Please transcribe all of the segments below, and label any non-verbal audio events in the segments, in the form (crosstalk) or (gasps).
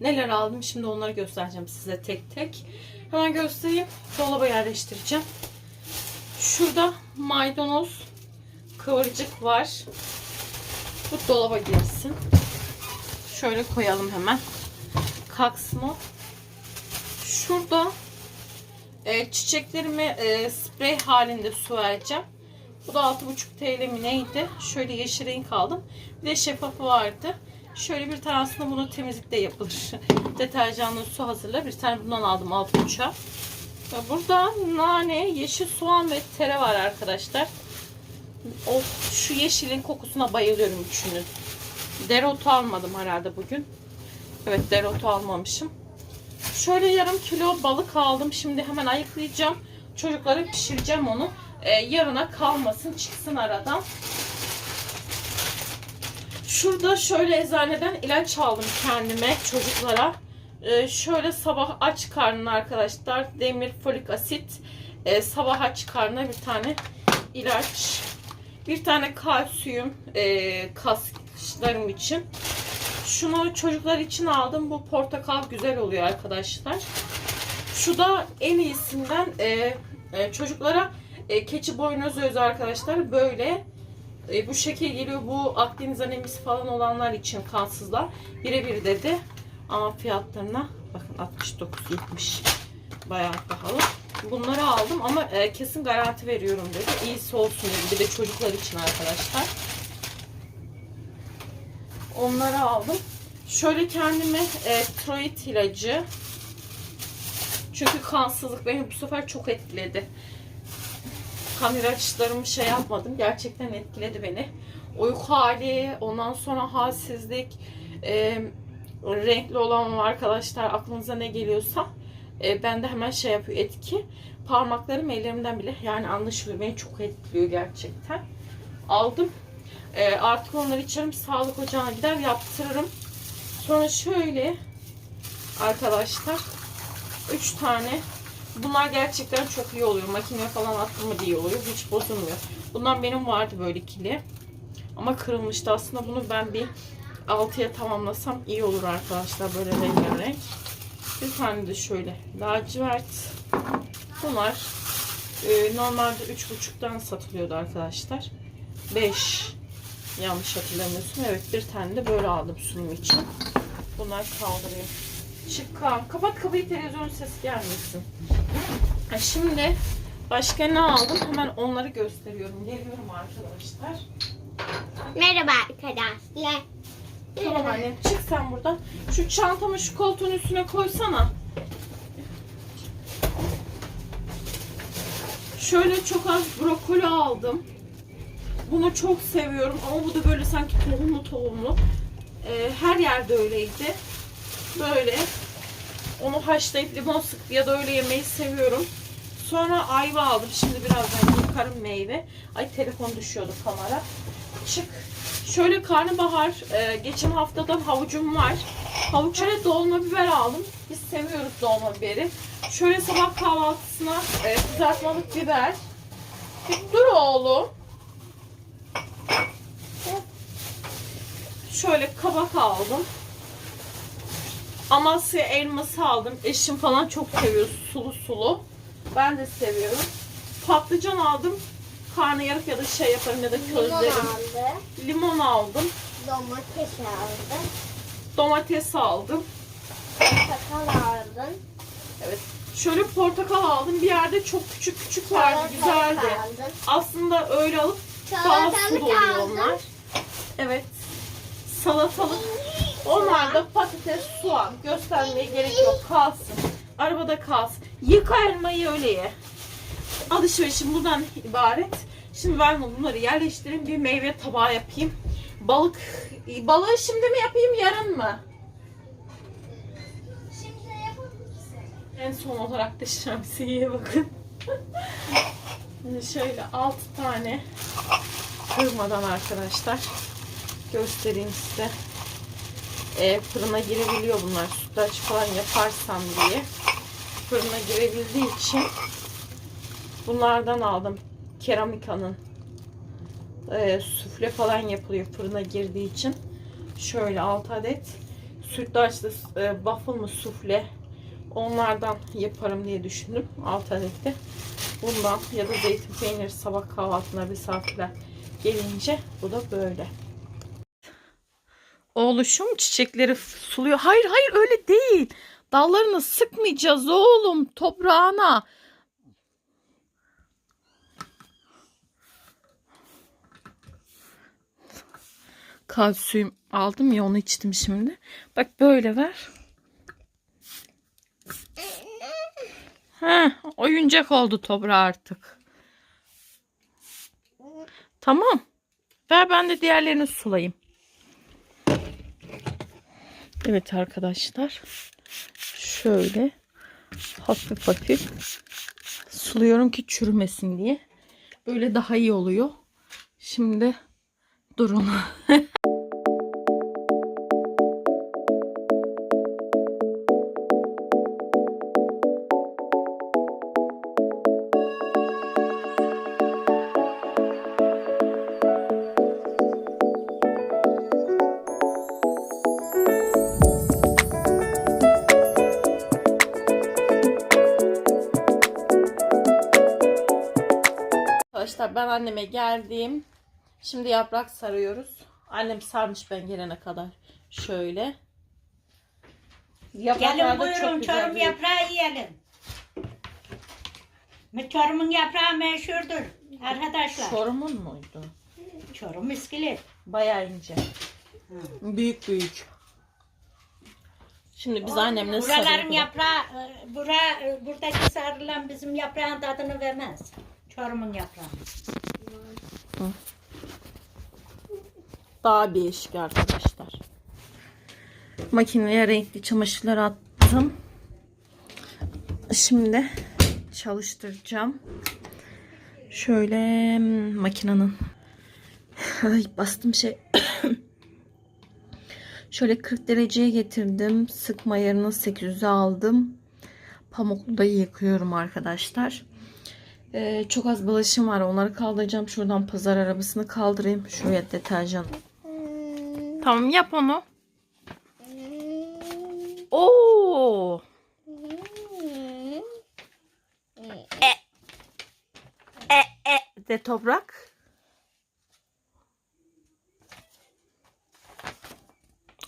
Neler aldım şimdi onları göstereceğim size tek tek. Hemen göstereyim. Dolaba yerleştireceğim. Şurada maydanoz kıvırcık var. Bu dolaba girsin. Şöyle koyalım hemen. Kalksın. Şurada e, çiçeklerimi e, sprey halinde su vereceğim. Bu da 6,5 TL mi neydi? Şöyle yeşil renk aldım. Bir de şeffafı vardı. Şöyle bir tanesinde bunu temizlikte yapılır. (laughs) Deterjanlı su hazırla. Bir tane bundan aldım 6,5'a. Ve Burada nane, yeşil soğan ve tere var arkadaşlar. O şu yeşilin kokusuna bayılıyorum üçünün. Dereotu almadım herhalde bugün. Evet dereotu almamışım. Şöyle yarım kilo balık aldım. Şimdi hemen ayıklayacağım. Çocuklara pişireceğim onu. Ee, yarına kalmasın çıksın aradan. Şurada şöyle eczaneden ilaç aldım kendime çocuklara. Ee, şöyle sabah aç karnına arkadaşlar demir folik asit ee, sabah aç karnına bir tane ilaç. Bir tane kalsiyum ee, kaslarım için. Şunu çocuklar için aldım. Bu portakal güzel oluyor arkadaşlar. Şu da en iyisinden e, e, çocuklara e, keçi boynuzu özü arkadaşlar. Böyle e, bu şekil geliyor. Bu Akdeniz anemisi falan olanlar için kansızlar. Birebir dedi. Ama fiyatlarına bakın 69.70 bayağı pahalı. Bunları aldım ama e, kesin garanti veriyorum dedi. İyisi olsun dedi. Bir de çocuklar için arkadaşlar. Onları aldım. Şöyle kendime e, tiroid ilacı. Çünkü kansızlık beni bu sefer çok etkiledi. Kan ilaçlarımı şey yapmadım. Gerçekten etkiledi beni. Uyku hali, ondan sonra halsizlik, e, renkli olan arkadaşlar aklınıza ne geliyorsa e, bende hemen şey yapıyor etki. Parmaklarım ellerimden bile yani anlaşılıyor. Beni çok etkiliyor gerçekten. Aldım. E, artık onları içerim. Sağlık ocağına gider yaptırırım. Sonra şöyle arkadaşlar 3 tane bunlar gerçekten çok iyi oluyor. Makineye falan attım mı diye oluyor. Hiç bozulmuyor. Bundan benim vardı böyle ikili. Ama kırılmıştı. Aslında bunu ben bir 6'ya tamamlasam iyi olur arkadaşlar. Böyle rengarenk. Bir tane de şöyle lacivert. Bunlar e, normalde 3.5'tan satılıyordu arkadaşlar. 5 yanlış hatırlamıyorsun. Evet bir tane de böyle aldım sunum için. Bunlar kaldırayım. Çık Kaan. Kapat kapıyı televizyon sesi gelmesin. Ha, Şimdi başka ne aldım? Hemen onları gösteriyorum. Geliyorum arkadaşlar. Merhaba arkadaşlar. Tamam anne çık sen buradan. Şu çantamı şu koltuğun üstüne koysana. Şöyle çok az brokoli aldım. Bunu çok seviyorum ama bu da böyle sanki tohumlu tohumlu. Ee, her yerde öyleydi. Böyle. Onu haşlayıp limon sıkıp ya da öyle yemeyi seviyorum. Sonra ayva aldım. Şimdi birazdan yıkarım meyve. Ay telefon düşüyordu kamera. Çık. Şöyle karnabahar. e, geçen haftadan havucum var. Havuçlara dolma biber aldım. Biz seviyoruz dolma biberi. Şöyle sabah kahvaltısına e, kızartmalık biber. Dur oğlum. Şöyle kabak aldım. Amasya elması aldım. Eşim falan çok seviyor sulu sulu. Ben de seviyorum. Patlıcan aldım. Karnıyarık ya da şey yaparım ya da Limon közlerim. Limon aldım. Domates aldı. Domates aldım. Portakal aldın. Evet. Şöyle portakal aldım. Bir yerde çok küçük küçük vardı. Salatalık Güzeldi. aldın. Aslında öyle alıp daha Salatalık sulu oluyor aldın. onlar. Evet. Salatalık. Onlar da patates, soğan. Göstermeye gerek yok. Kalsın. Arabada kalsın. Yıka elmayı öyle ye. Alışverişim bundan ibaret. Şimdi ben bunları yerleştireyim. Bir meyve tabağı yapayım. Balık. Balığı şimdi mi yapayım yarın mı? En son olarak da şemsiyeye bakın. (laughs) Şimdi şöyle 6 tane kırmadan arkadaşlar göstereyim size. Ee, fırına girebiliyor bunlar. Sütlaç falan yaparsam diye. Fırına girebildiği için bunlardan aldım. Keramika'nın ee, sufle falan yapılıyor fırına girdiği için. Şöyle 6 adet sütlaçlı e, waffle mı sufle onlardan yaparım diye düşündüm. 6 adet de bundan ya da zeytin peyniri sabah kahvaltına misafirler gelince bu da böyle. Oğluşum çiçekleri suluyor. Hayır hayır öyle değil. Dallarını sıkmayacağız oğlum toprağına. Kalsiyum aldım ya onu içtim şimdi. Bak böyle ver. Ha, oyuncak oldu toprağı artık. Tamam. Ver ben de diğerlerini sulayayım. Evet arkadaşlar. Şöyle hafif hafif suluyorum ki çürümesin diye. Böyle daha iyi oluyor. Şimdi durun. (laughs) Arkadaşlar ben anneme geldim. Şimdi yaprak sarıyoruz. Annem sarmış ben gelene kadar. Şöyle. Yapraklar Gelin da çok buyurun güzel çorum yaprağı yiyelim. Çorumun yaprağı meşhurdur arkadaşlar. Çorum'un muydu? Çorum iskelet. Bayağı ince. Büyük büyük. Şimdi biz annemle Buraların sarıyoruz. yaprağı, e, bura, e, buradaki sarılan bizim yaprağın tadını vermez. Çorumun yaprağı. Daha değişik arkadaşlar. Makineye renkli çamaşırlar attım. Şimdi çalıştıracağım. Şöyle hmm, makinenin Ay bastım şey. (coughs) Şöyle 40 dereceye getirdim. Sıkma ayarını 800'e aldım. Pamuklu da yıkıyorum arkadaşlar. Ee, çok az bulaşım var. Onları kaldıracağım. Şuradan pazar arabasını kaldırayım. Şuraya deterjan. Tamam yap onu. Oo. E. E e de toprak.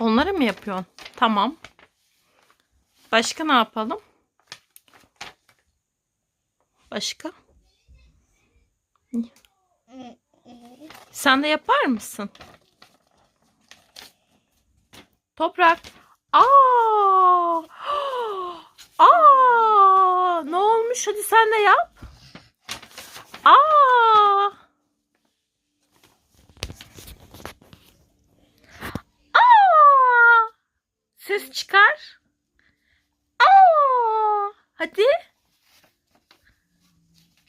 Onları mı yapıyorsun? Tamam. Başka ne yapalım? Başka? Sen de yapar mısın? Toprak. Aa! (gasps) Aa! Ne olmuş? Hadi sen de yap. Aa! Aa! Ses çıkar. Aa! Hadi.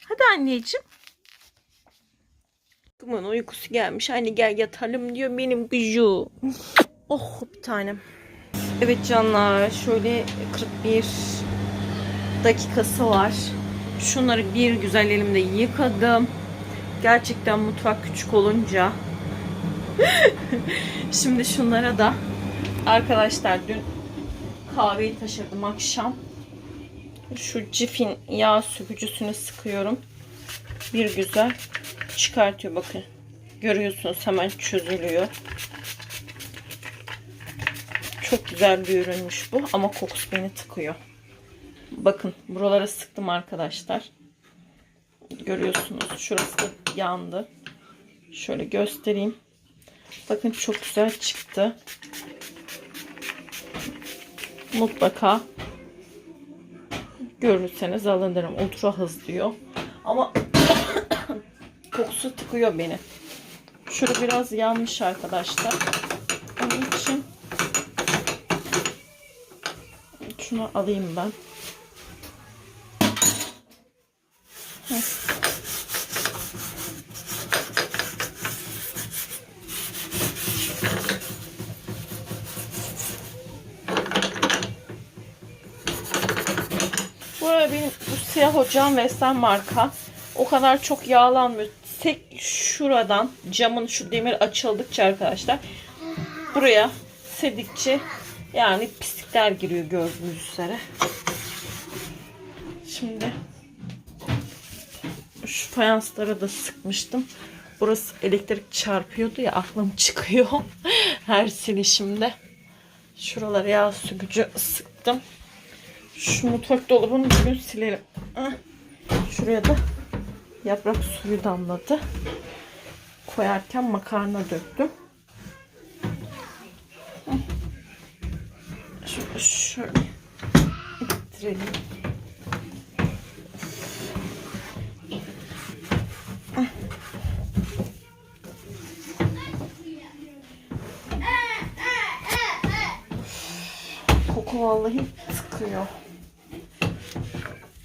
Hadi anneciğim. Uykusu gelmiş. Anne gel yatalım diyor benim biju. Oh bir tanem. Evet canlar şöyle 41 dakikası var. Şunları bir güzel elimde yıkadım. Gerçekten mutfak küçük olunca. (laughs) Şimdi şunlara da arkadaşlar dün kahveyi taşırdım akşam. Şu cifin yağ sökücüsünü sıkıyorum. Bir güzel çıkartıyor bakın. Görüyorsunuz hemen çözülüyor. Çok güzel bir ürünmüş bu ama kokusu beni tıkıyor. Bakın buralara sıktım arkadaşlar. Görüyorsunuz şurası da yandı. Şöyle göstereyim. Bakın çok güzel çıktı. Mutlaka görürseniz alınırım. Ultra hız diyor. Ama (coughs) kokusu tıkıyor beni. Şurada biraz yanmış arkadaşlar. Onun için şunu alayım ben. Bu arada benim bu siyah ocağım Vestel marka. O kadar çok yağlanmıyor. Şuradan camın şu demir açıldıkça arkadaşlar buraya sedikçe yani pislikler giriyor gördüğünüz üzere. Şimdi şu fayanslara da sıkmıştım. Burası elektrik çarpıyordu ya aklım (laughs) çıkıyor. Her silişimde. Şuralara yağ sökücü sıktım. Şu mutfak dolabını bugün silelim. Ah. Şuraya da yaprak suyu damladı. Koyarken makarna döktüm. Şöyle, şöyle ittirelim. Koku vallahi sıkıyor.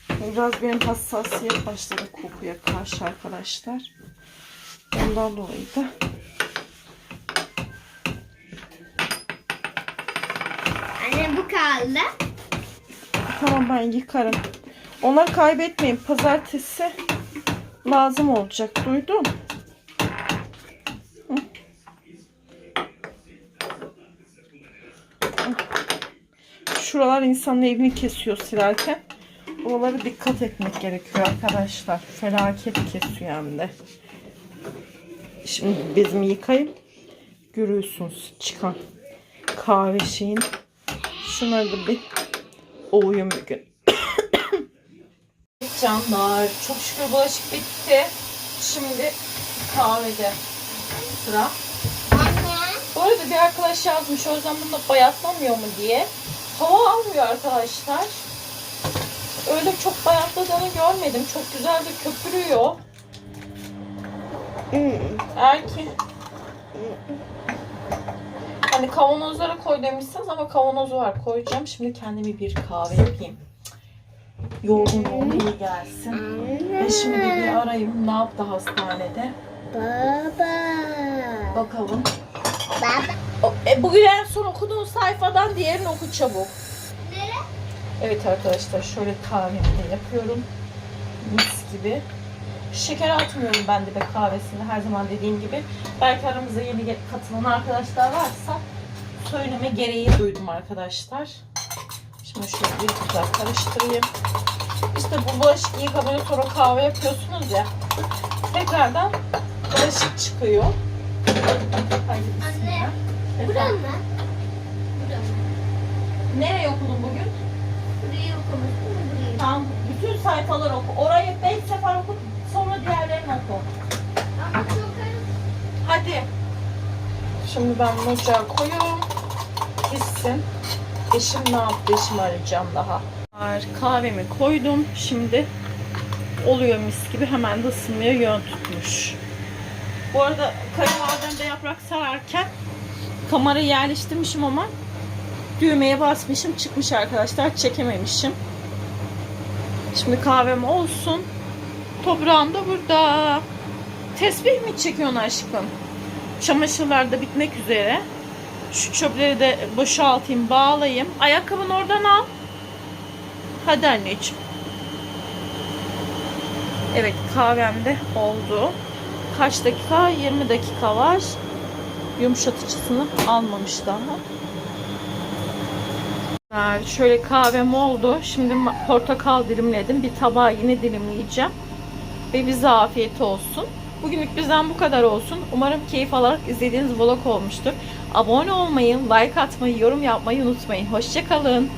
Biraz benim hassasiyet başladı kokuya karşı arkadaşlar. Ondan dolayı da Anne bu kaldı. tamam ben yıkarım. Onları kaybetmeyin. Pazartesi lazım olacak. Duydun? Hı. Hı. Şuralar insanın evini kesiyor silerken. Buralara dikkat etmek gerekiyor arkadaşlar. Felaket kesiyor hem de. Şimdi bezimi yıkayayım. Görüyorsunuz çıkan kahve şeyin. Şunları da bir ovuyum bir gün. (coughs) Canlar çok şükür bulaşık bitti. Şimdi kahvede sıra. Anne. Bu arada bir arkadaş yazmış o yüzden bunda bayatlamıyor mu diye. Hava almıyor arkadaşlar. Öyle çok bayatladığını görmedim. Çok güzel de köpürüyor. Eğer ki hani kavanozlara koy demişsiniz ama kavanozu var koyacağım. Şimdi kendime bir kahve yapayım. Yorgunluğum iyi gelsin. Ve şimdi bir arayayım ne yaptı hastanede. Baba. Bakalım. Baba. E, bugün en son okuduğun sayfadan diğerini oku çabuk. Nere? Evet arkadaşlar şöyle kahvemi de yapıyorum. Mis gibi. Şeker atmıyorum ben de be kahvesinde her zaman dediğim gibi. Belki aramızda yeni katılan arkadaşlar varsa söyleme gereği duydum arkadaşlar. Şimdi şöyle bir güzel karıştırayım. İşte bu bulaşık yıkamayı sonra kahve yapıyorsunuz ya. Tekrardan bulaşık çıkıyor. Bismillah. Burada Efendim? mı? Nereye okudun bugün? Burayı okumuştum mu burayı? Tamam, bütün sayfaları oku. Orayı beş sefer oku, sonra diğerlerini oku. Hadi. Şimdi ben bunu ocağa koyuyorum. Pişsin. Eşim ne yaptı? Eşimi arayacağım daha. Kahvemi koydum. Şimdi oluyor mis gibi. Hemen de ısınmaya yön tutmuş. Bu arada kayınvalidemde yaprak sararken kamerayı yerleştirmişim ama düğmeye basmışım. Çıkmış arkadaşlar. Çekememişim. Şimdi kahvem olsun. Toprağım da burada. Tesbih mi çekiyorsun aşkım? Çamaşırlar da bitmek üzere. Şu çöpleri de boşaltayım, bağlayayım. Ayakkabını oradan al. Hadi anneciğim. Evet kahvem de oldu. Kaç dakika? 20 dakika var. Yumuşatıcısını almamış daha. Ha, Şöyle kahvem oldu. Şimdi portakal dilimledim. Bir tabağa yine dilimleyeceğim. Ve bize afiyet olsun. Bugünlük bizden bu kadar olsun. Umarım keyif alarak izlediğiniz vlog olmuştur. Abone olmayı, like atmayı, yorum yapmayı unutmayın. Hoşçakalın.